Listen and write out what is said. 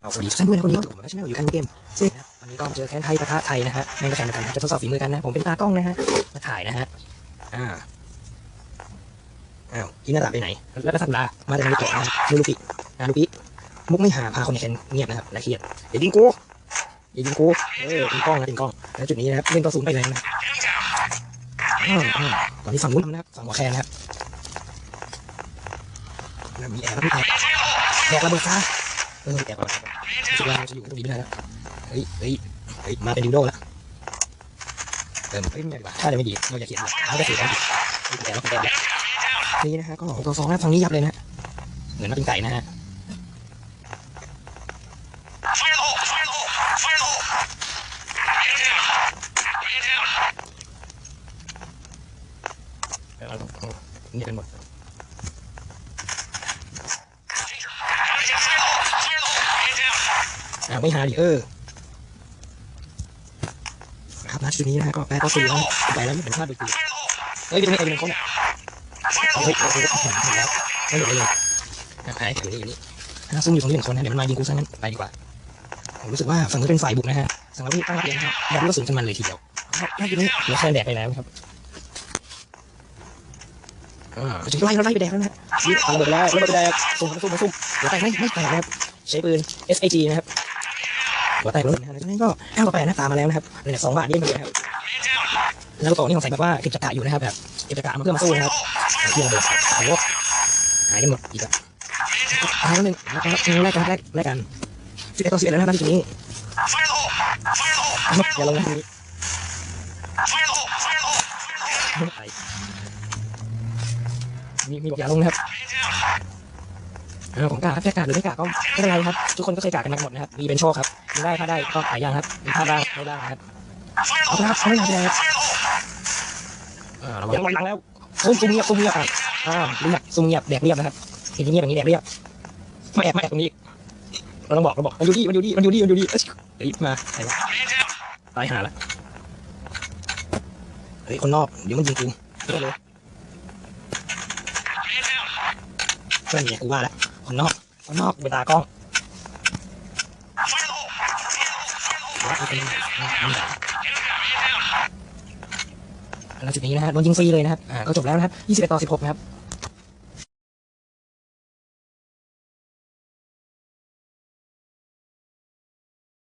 เอาสวัสดีทุกท่านด้วยนะคนนี้ผมก็ชแนลอยู่กันเกมซึ่งวันนี้ก็เจอแคนไทยปะทะไทยนะฮะในกระแข่งกันจะทดสอบฝีมือกันนะผมเป็นตากล้องนะฮะมาถ่ายนะฮะอ่าอ้าวที่หน้าตาไปไหน แล้วก็สักดามาจากนาฬิกานะนูรุปินารุปิมุกไม่หาพาคนในแคนเงียบนะครับและเครียดเดี๋ยวยิงกูอย่ายิงกูเออยิงกล้องนะยิงกล้องแล้วจุดนี้นะครับเล่นต่อศูนย์ไปเลยนะอืมอืมตอนนี้ฝั่งนู้นนะครับฝั่งหัวแคนนะครับแล้วมีแอร์แล้วมีแอร์แดกระเบิดซะ เออแอบเอาคิดว่าเราจะอยู่ตรงนี้ไม่ได้แล้วเฮ้ยเฮ้ยเฮ้ยมาเป็นดิวโดแล้วเออเฮ้ยไม่ดีกว่าถ้าจะไม่ดีเราอย่าเขียนถ้าจะเขียนแดกแล้วแดกแล้วนี่นะฮะก็ต่อสองนะฝั่งนี้ยับเลยนะเหมือนมาเป็นไก่นะฮะเนี่เป็นหมด อ่าไม่หาดิเออครับนะจุดนี้นะฮะก็แปลก็สี่แล้วไปแล้วไม่เป็นพลาดไปคือ Fire the hole! เฮ้ยไปตรงนี้ไอ้เป็นคนอะ Fire the เฮ้ย hole! เฮ้ยเฮ้ยเฮ้ยไม่หมดเลยอะไปอยู่นี่อยู่นี่ถ้าซุ่มอยู่ตรงนี้หนึ่งคนนะเดี๋ยวมันมายิงกูซะงั้นไปดีกว่าผมรู้สึกว่าฝั่งนู้นเป็นฝ่ายบุกนะฮะฝั่งเราที่ตั้งรับเองนะครับยัดลูกกระสุนกันมันเลยทีเดียวน่าจะนี่เหลือแค่แดกไปแล้วครับอ่าจะไล่เราไล่ไปแดกแล้วนะฮะนี่เอาระเบิดไปแล้วระเบิดไปแดกซุ่มซุ่มซุ่มหัวแตกไม่ไม่แตกนะครับใช้ปืน SAG นะครับ หัวแตกแล้วนะฮะแล้วนี้ก็แอลต่อไปนะตามมาแล้วนะครับเหลือสองบาทเยี่ยมเลยนะครับแล้วต่อนี่สงใสัยแบบว่าเก็บจักระอยู่นะครับแบบเก็บจักระมาเพื่อมาสู้นะครับเที่ยงระเบิดโอ้โหหายกันหมดอีกแล้ว Man down! หายแล้วหนึ่งนะครับแรกกันแรกแรกกันสิบเอ็ดต่อสิบเอ็ดแล้วนะครับที่นี้อย่าลงนะทีนี้มีมีบอกอย่าลงนะครับ Man down! เออ ของกาครับแค่กาหรือไม่กาก็ไม่เป็นไรครับ ทุกคนก็เคยกากันมาหมดนะครับ มีเป็นโชคครับมีได้ถ้าได้ก็หายยังครับมีพลาดบ้างไม่บ้างครับเอา hole! ละครับเอาไม่หายไปเลยครับ Fire the hole! เออเรายังหลังแล้วซุ่มเงียบซุ่มเงียบอะอ่าเรียบซุ่มเงียบแดกเรียบนะครับเห็นเงียบอย่างนี้แดกเรียบมาแอบมาแอบตรงนี้เราต้องบอกเราบอกมันอยู่ดีมันอยู่ดีมันอยู่ดีมันอยู่ดีเอ้ยมาไหนวะตายหาละเฮ้ยคนนอกเดี๋ยวมันยิงกูเพื่อนเลยเพื่อนเนี่ยกูว่าแล้ว คนนอกคนนอกเป็นตากล้องแล้วจุดนี้นะฮะโดนยิงฟรีเลยนะครับ อ่า ก็จบแล้วนะครับ 21 ต่อ 16 นะครับ